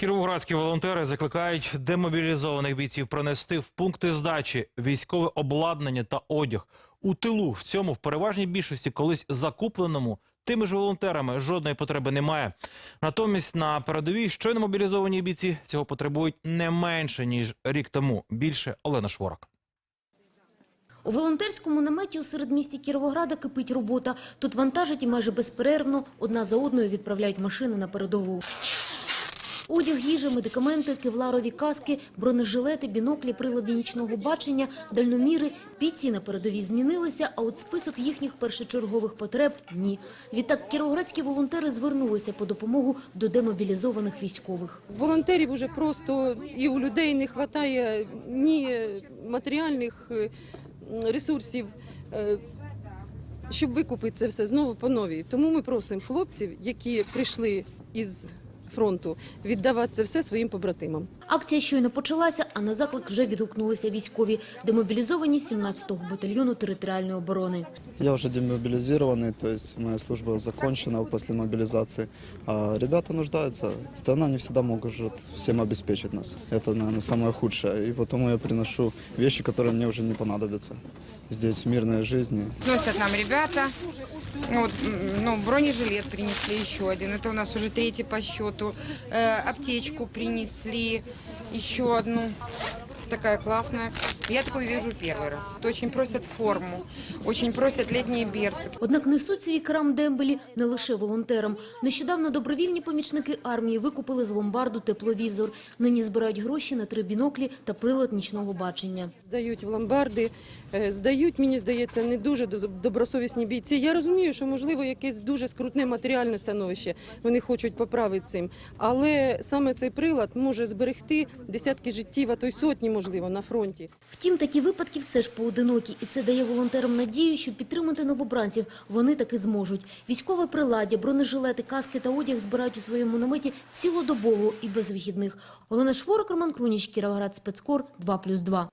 Кіровоградські волонтери закликають демобілізованих бійців принести в пункти здачі військове обладнання та одяг. У тилу в цьому в переважній більшості колись закупленому тими ж волонтерами жодної потреби немає. Натомість на передовій щойно мобілізовані бійці цього потребують не менше ніж рік тому. Більше Олена Шворак. У волонтерському наметі у середмісті Кіровограда кипить робота. Тут вантажать і майже безперервно одна за одною відправляють машини на передову. Одяг, їжа, медикаменти, кевларові каски, бронежилети, біноклі, прилади нічного бачення, дальноміри. Бійці на передовій змінилися, а от список їхніх першочергових потреб – ні. Відтак кіровоградські волонтери звернулися по допомогу до демобілізованих військових. Волонтерів уже просто і у людей не вистачає ні матеріальних е, ресурсів, е, щоб викупити це все знову по новій. Тому ми просимо хлопців, які прийшли із фронту, віддавати це все своїм побратимам. Акція щойно почалася, а на заклик вже відгукнулися військові, демобілізовані 17-го батальйону територіальної оборони. Я уже демобилизированный, то есть моя служба закончена после мобилизации. А ребята нуждаются. Страна не всегда может всем обеспечить нас. Это, наверное, самое худшее. И потому я приношу вещи, которые мне уже не понадобятся здесь, в мирной жизни. Носят нам ребята. Вот, м, ну, бронежилет принесли еще один. Это у нас уже третий по счету. Э, аптечку принесли. Еще одну. Такая классная. Я такую вижу первый раз. Очень просят форму. Очень просят летние берцы. Однак несуть свій крам дембелі не лише волонтерам. Нещодавно добровільні помічники армії викупили з ломбарду тепловізор. Нині збирають гроші на три біноклі та прилад нічного бачення. Здають в ломбарди, е, здають, мені здається, не дуже добросовісні бійці. Я розумію, що можливо якесь дуже скрутне матеріальне становище. Вони хочуть поправити цим. Але саме цей прилад може зберегти десятки життів, а то й сотні, можливо, на фронті. Втім, такі випадки все ж поодинокі, і це дає волонтерам надію, що підтримати новобранців вони таки зможуть. Військове приладдя, бронежилети, каски та одяг збирають у своєму наметі цілодобово і без вихідних. Олена Шворок, Роман Круніч, Кіровоград, Спецкор, 2+,2.